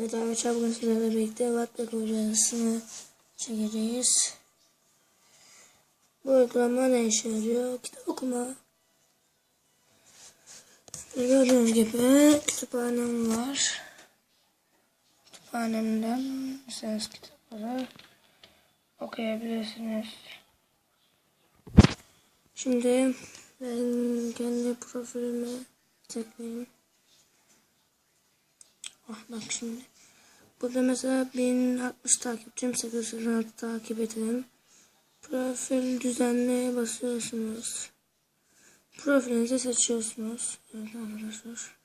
Evet arkadaşlar bugün sizlerle birlikte Wattpad uygulamasını çekeceğiz. Bu uygulama ne işe yarıyor? Kitap okuma. Gördüğünüz gibi kütüphanem var. Kütüphanemden istediğiniz kitapları okuyabilirsiniz. Şimdi ben kendi profilime tıklayayım. Ah bak şimdi. Burada mesela 1060 takipçim 806 takip edelim. Profil düzenleye basıyorsunuz. Profilinizi seçiyorsunuz. Evet arkadaşlar.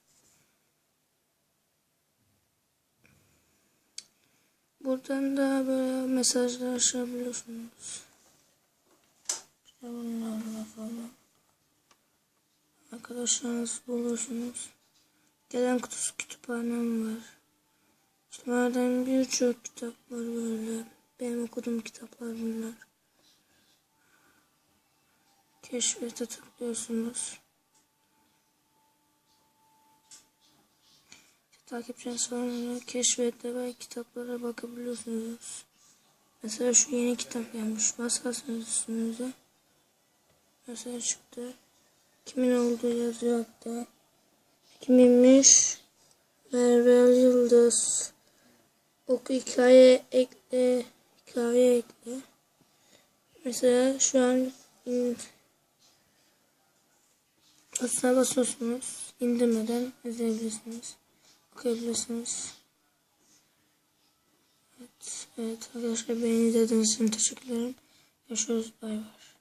Buradan da böyle mesajlar açabiliyorsunuz. İşte bunlarla falan. Arkadaşlarınızı bulursunuz. Gelen kutusu kütüphanem var. Bunlardan birçok kitap var böyle. Benim okuduğum kitaplar bunlar. Keşfete tıklıyorsunuz. Takipçiden sonra keşfette ve kitaplara bakabiliyorsunuz. Mesela şu yeni kitap gelmiş. Basarsınız üstünüze. Mesela çıktı. Kimin olduğu yazıyor hatta. Kiminmiş? Merve Yıldız. Oku hikaye ekle. Hikaye ekle. Mesela şu an in, Asla basıyorsunuz. İndirmeden izleyebilirsiniz. Okuyabilirsiniz. Evet, evet arkadaşlar beni izlediğiniz için teşekkür ederim. Görüşürüz. Bay bay.